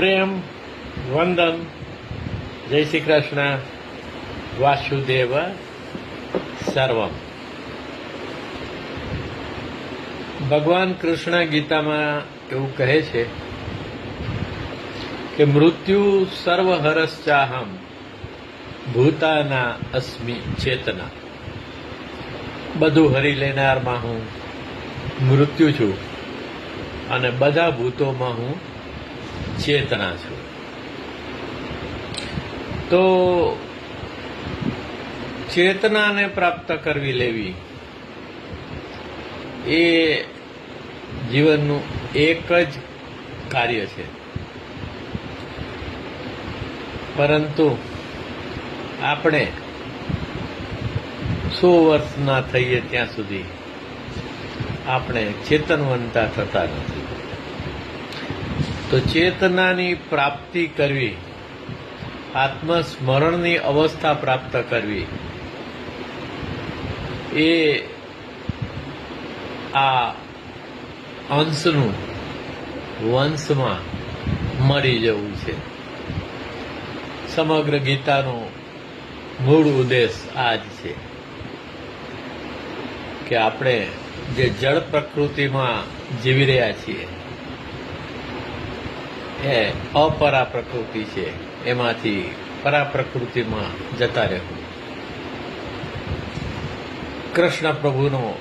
પ્રેમ, વંદન, જય શ્રી કૃષ્ણ, વાસુદેવ સર્વમ. ભગવાન કૃષ્ણ ગીતામાં એવું કહે છે કે મૃત્યુ સર્વહરસ્ચાહમ ભૂતાના અસ્મિ ચેતના. બધું હરી લેનારમાં હું મૃત્યુ છું અને બધા ભૂતોમાં હું ચેતના છું. તો ચેતનાને પ્રાપ્ત કરવી લેવી એ જીવનનું એક જ કાર્ય છે. પરંતુ આપણે સો વર્ષના થઈએ ત્યાં સુધી આપણે ચેતનવંતા થતા નથી. તો ચેતનાની પ્રાપ્તિ કરવી, આત્મસ્મરણની અવસ્થા પ્રાપ્ત કરવી, એ આ અંશનું વંશમાં મળી જવું છે. સમગ્ર ગીતાનો મૂળ ઉદ્દેશ આ જ છે કે આપણે જે જળ પ્રકૃતિમાં જીવી રહ્યા છીએ એ અપરા પ્રકૃતિ છે. એમાંથી પરા પ્રકૃતિમાં જતા રહેવું. કૃષ્ણ પ્રભુનો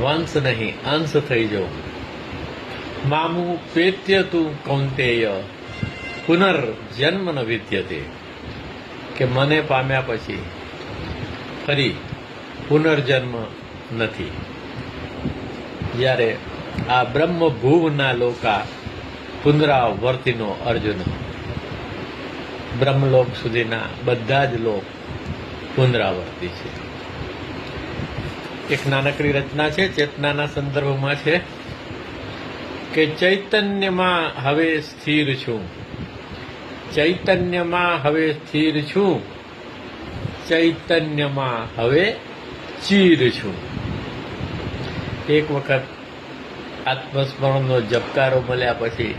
વંશ નહીં, અંશ થઈ જવું. મામુ પેત્ય તું કૌંતેય પુનર્જન્મ ન વિદ્યતે. કે મને પામ્યા પછી ફરી પુનર્જન્મ નથી. જ્યારે આ બ્રહ્મભુવના લોકા પુનરાવર્તિનો અર્જુન. બ્રહ્મલોક સુધીના બધા જ લોક પુનરાવર્તી છે. એક નાનકડી રચના છે, ચેતનાના સંદર્ભમાં છે, કે ચૈતન્યમાં હવે સ્થિર છું. ચૈતન્યમાં હવે સ્થિર છું. ચૈતન્યમાં હવે ચીર છું. એક વખત આત્મસ્મરણનો જપકારો મળ્યા પછી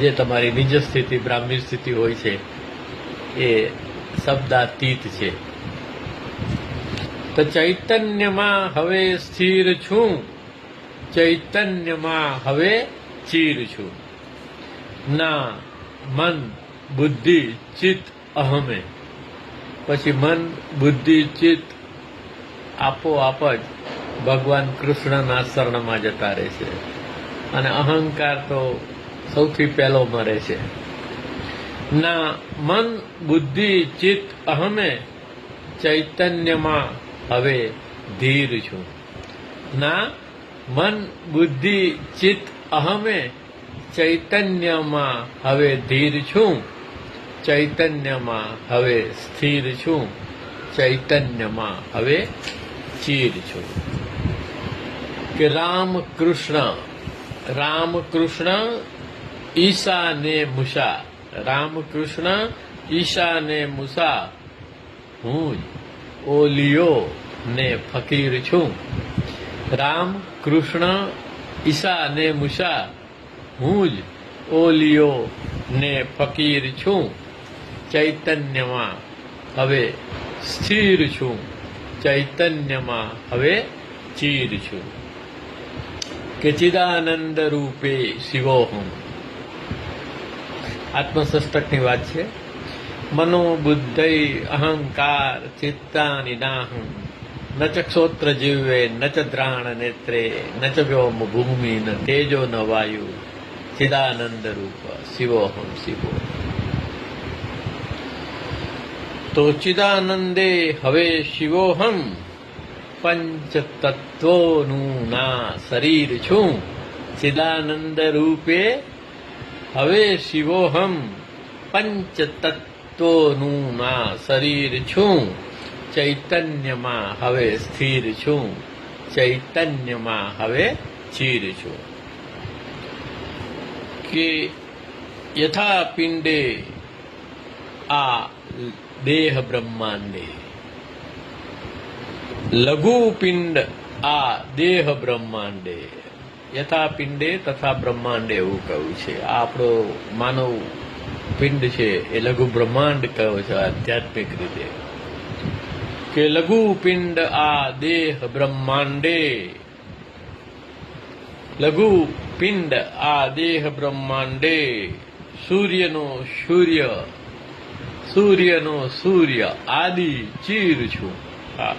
જે તમારી નિજ સ્થિતિ, બ્રાહ્મી સ્થિતિ હોય છે, એ શબ્દાતીત છે. તો ચૈતન્યમાં હવે સ્થિર છું. ચૈતન્યમાં હવે ચીર છું. ના, મન, બુદ્ધિ, ચિત્ત, અહમે. પછી મન, બુદ્ધિ, ચિત્ત આપોઆપ જ ભગવાન કૃષ્ણના શરણમાં જતા રહે છે અને અહંકાર તો સૌથી પહેલો મરે છે. ના, મન, બુદ્ધિ, ચિત્ત અહમે ચૈતન્યમાં હવે ધીર છું. ના, મન, બુદ્ધિ, ચિત્ત અહમે ચૈતન્યમાં હવે ધીર છું. ચૈતન્યમાં હવે સ્થિર છું. ચૈતન્યમાં હવે ચીર છું. કે રામ કૃષ્ણ રામ કૃષ્ણ ઈશા ને મુસા રામકૃષ્ણ ઈશા ને મુસા હું ઓલિયો ને ફકીર છું રામ કૃષ્ણ ઈશા ને મુસા હું જ ઓલિયો ને ફકીર છું ચૈતન્યમાં હવે સ્થિર છું ચૈતન્યમાં હવે ચીર છું કે ચિદાનંદ રૂપે શિવોહમ આત્મસષ્ટકની વાત છે. મનો બુદ્ધય અહંકાર ચિત્તા નિદાહં ન ચક્ષોત્ર ક્ષોત્ર જીવે, ન ચ દ્રાણ નેત્રે, ન ચ વ્યોમ ભૂમિ, ન તેજો ન વાયુ. ચિદાનંદ રૂપ શિવોહમ શિવો. તો ચિદાનંદે હવે શિવોહમ પંચ તત્વોનું ના શરીર છું. ચિદાનંદ રૂપે હવે શિવોહમ પંચ તત્વોનું ના શરીર છું. ચૈતન્યમાં હવે સ્થિર છું. ચૈતન્યમાં હવે ચીર છું. કે યથા પિંડે આ દેહ બ્રહ્માંડે. લઘુ પિંડ આ દેહ બ્રહ્માંડે. યથા પિંડે તથા બ્રહ્માંડે એવું કહ્યું છે. આ આપણો માનવ પિંડ છે. એ લઘુ બ્રહ્માંડ કહ્યો છે આધ્યાત્મિક રીતે. કે લઘુ પિંડ આ દેહ બ્રહ્માંડે. લઘુ પિંડ આ દેહ બ્રહ્માંડે. સૂર્યનો સૂર્ય સૂર્યનો સૂર્ય આદિ ચીર છું. હા.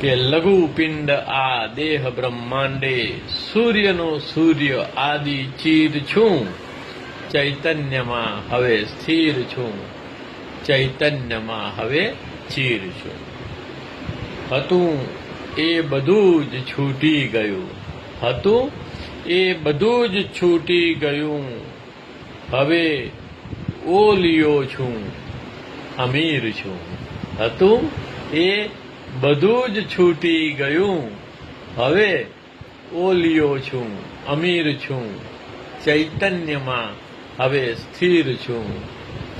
કે લઘુ પિંડ આ દેહ બ્રહ્માંડે સૂર્યનો સૂર્ય આદિ ચીર છું. ચૈતન્યમાં હવે સ્થિર છું. ચૈતન્યમાં હવે ચીર છું. હતું એ બધું જ છૂટી ગયું. હતું એ બધું જ છૂટી ગયું. હવે ઓલિયો છું. અમીર છું. હતું એ બધું જ છૂટી ગયું. હવે ઓલિયો છું, અમીર છું, ચૈતન્યમાં હવે સ્થિર છું,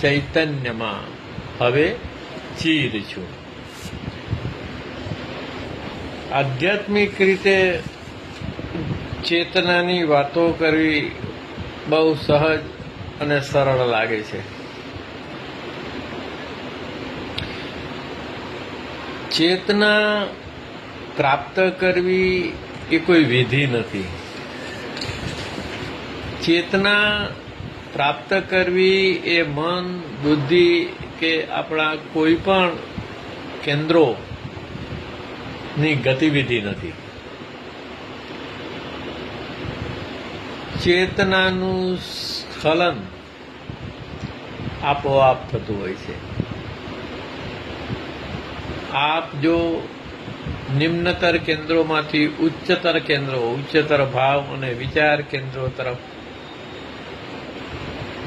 ચૈતન્યમાં હવે ચીર છું. આધ્યાત્મિક રીતે ચેતનાની વાતો કરવી બહુ સહજ અને સરળ લાગે છે. ચેતના પ્રાપ્ત કરવી એ કોઈ વિધિ નથી. ચેતના પ્રાપ્ત કરવી એ મન, બુદ્ધિ કે આપણા કોઈ પણ કેન્દ્રોની ગતિવિધિ નથી. ચેતનાનું સ્ખલન આપોઆપ થતું હોય છે. આપ જો નિમ્નતર કેન્દ્રોમાંથી ઉચ્ચતર કેન્દ્રો, ઉચ્ચતર ભાવ અને વિચાર કેન્દ્રો તરફ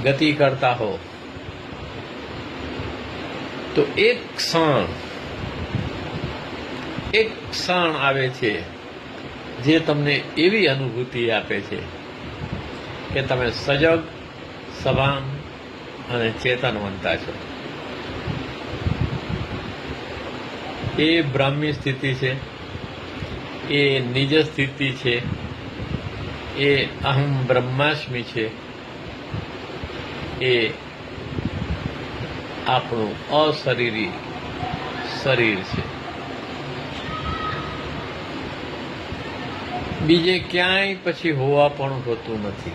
ગતિ કરતા હો, તો એક ક્ષણ એક ક્ષણ આવે છે જે તમને એવી અનુભૂતિ આપે છે કે તમે સજગ, સભાન અને ચેતનવંતા છો. એ બ્રાહ્મી સ્થિતિ છે, એ નિજ સ્થિતિ છે, એ અહમ બ્રહ્માસ્મિ છે, એ આપણું અશરીરી શરીર છે. બીજે ક્યાંય પછી હોવા પણ હોતું નથી.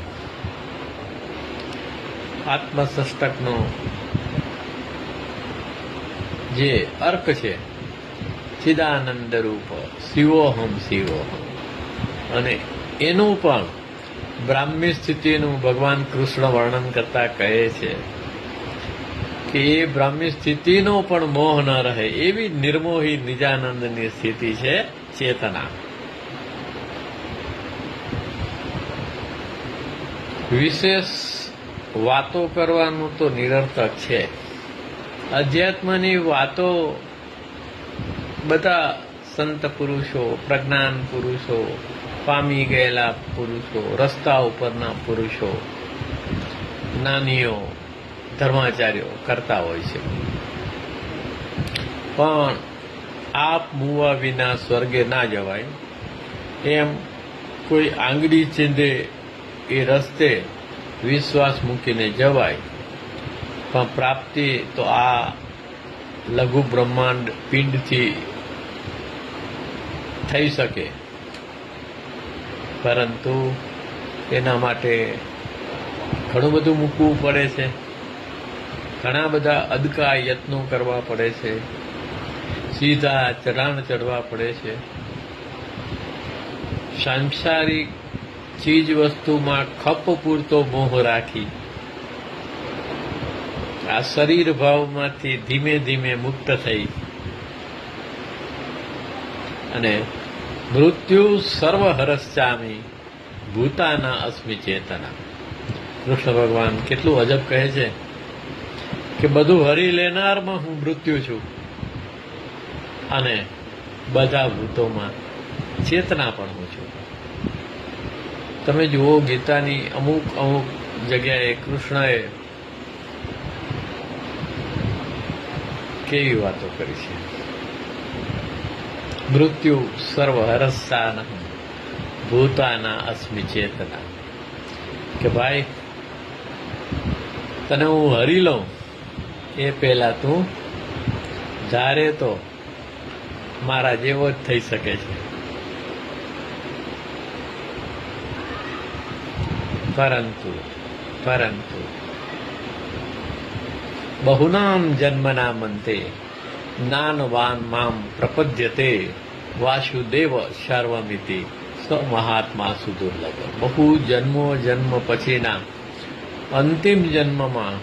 આત્મસષ્ટકનો જે અર્ક છે ચિદાનંદ રૂપ શિવોહમ શિવોહમ. અને એનું પણ બ્રાહ્મી સ્થિતિનું ભગવાન કૃષ્ણ વર્ણન કરતા કહે છે કે એ બ્રાહ્મી સ્થિતિનો પણ મોહ ન રહે એવી નિર્મોહી નિજાનંદની સ્થિતિ છે ચેતના. વિશેષ વાતો કરવાનું તો નિરર્થક છે. અધ્યાત્મની વાતો બધા સંત પુરુષો, પ્રજ્ઞાન પુરુષો, પામી ગયેલા પુરુષો, રસ્તા ઉપરના પુરુષો જ્ઞાનીઓ ધર્માચાર્યો કરતા હોય છે. પણ આપ મૂવા વિના સ્વર્ગે ના જવાય. એમ કોઈ આંગળી ચીંધે એ રસ્તે વિશ્વાસ મૂકીને જવાય. પણ પ્રાપ્તિ તો આ લઘુ બ્રહ્માંડ પિંડથી થઈ શકે. પરંતુ એના માટે ઘણું બધું મૂકવું પડે છે. ઘણા બધા અદકા યત્નો કરવા પડે છે. સીધા ચઢાણ ચડવા પડે છે. સાંસારિક ચીજ વસ્તુમાં ખપ પૂરતો મોહ રાખી આ શરીર ભાવમાંથી ધીમે ધીમે મુક્ત થઈ અને મૃત્યુ સર્વ હરસ્ચામી ભૂતાના અસ્મિ ચેતના. કૃષ્ણ ભગવાન કેટલું અજબ કહે છે કે બધું હરી લેનારમાં હું મૃત્યુ છું. અને બધા ભૂતોમાં ચેતના પણ હું છું. તમે જુઓ ગીતાની અમુક અમુક જગ્યાએ કૃષ્ણએ કેવી વાતો કરી છે. મૃત્યુ સર્વ હરસ્સા ભૂતાના અસ્મિ ચેતના કે ભાઈ તને હું હરી લઉં એ પહેલા તું ધારે તો મારા જેવો જ થઈ શકે છે પરંતુ પરંતુ બહુનામ જન્મના મંતે જ્ઞાનવાન મામ પ્રપદ્યતે, વાસુદેવ સર્વમિતિ સ મહાત્મા સુદુર્લભ. બહુ જન્મો જન્મ પછીના અંતિમ જન્મમાં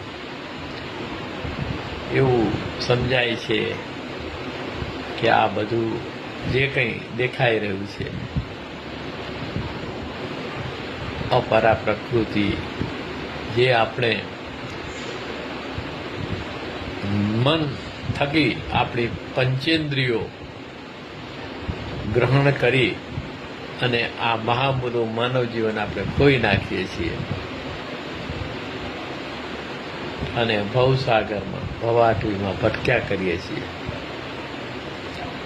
એવું સમજાય છે કે આ બધું જે કંઈ દેખાઈ રહ્યું છે અપરા પ્રકૃતિ જે આપણે મન થકી આપણી પંચેન્દ્રિયો ગ્રહણ કરી અને આ મહામૂલું માનવ જીવન આપણે ખોઈ નાખીએ છીએ. અને ભવસાગરમાં ભવાટવીમાં ભટક્યા કરીએ છીએ.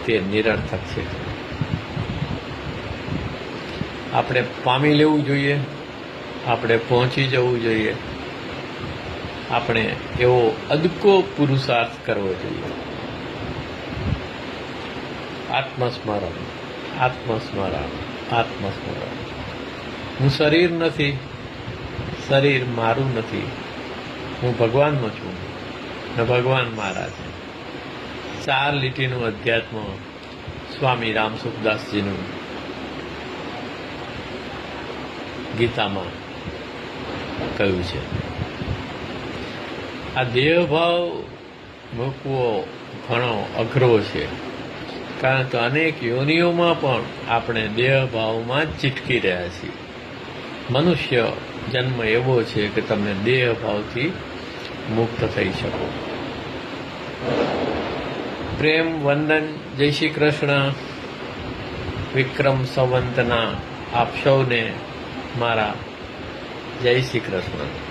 તે નિરર્થક છે. આપણે પામી લેવું જોઈએ. આપણે પહોંચી જવું જોઈએ. આપણે એવો અદકો પુરુષાર્થ કરવો જોઈએ. આત્મસ્મરણ આત્મસ્મરણ આત્મસ્મરણ. હું શરીર નથી, શરીર મારું નથી. હું ભગવાનનો છું ને ભગવાન મારા છે. ચાર લીટીનું અધ્યાત્મ સ્વામી રામસુખદાસજીનું ગીતામાં કહ્યું છે. આ દેહભાવ મૂકવો ઘણો અઘરો છે. કારણ કે અનેક યોનિઓમાં પણ આપણે દેહભાવમાં જ ચીટકી રહ્યા છીએ. મનુષ્ય જન્મ એવો છે કે તમે દેહભાવથી મુક્ત થઈ શકો. પ્રેમ વંદન, જય શ્રી કૃષ્ણ. વિક્રમ સંવંતના આપ સૌને મારા જય શ્રી કૃષ્ણ.